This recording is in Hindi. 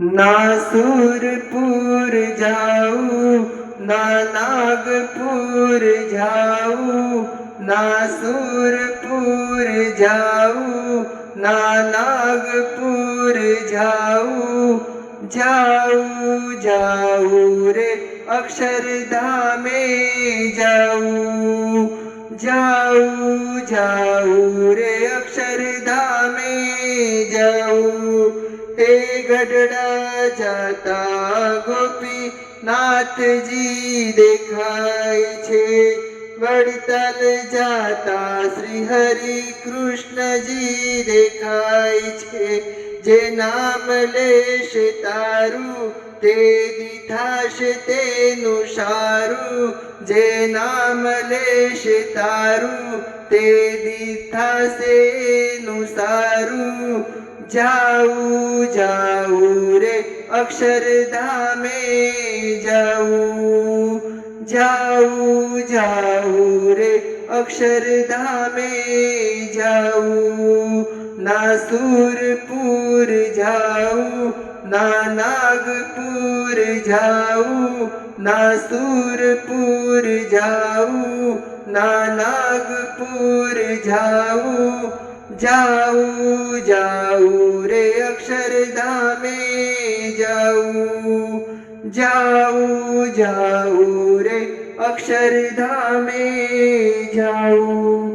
नासूरपूर जाऊ, ना नागपूर जाऊ नासूरपूर जाऊ, ना नागपूर जाऊ। जाऊ जाऊ रे अक्षरधामे जाऊ। जाऊ जाऊ रे अक्षरधामे जाऊ। એ ગઢડા જતા ગોપી નાથજી દેખાય છે. વડતાલ જાતા શ્રી હરિ કૃષ્ણજી દેખાય છે. જે નામ લેશ તારું, તે દિથાશે તેનું સારું. જે નામ લેશ તારું, તે દિથાશે નું સારું. जाऊ जाऊ रे अक्षरधामे, जाऊ जाऊ जाऊ रे अक्षरधामे, जाऊ। नासूरपुर जाऊ, ना नागपुर जाऊ नासूरपुर जाऊ, ना नागपुर जाऊ। जाऊ जाऊ रे अक्षरधामे जाऊ जाऊ जाऊ रे अक्षरधामे जाऊ।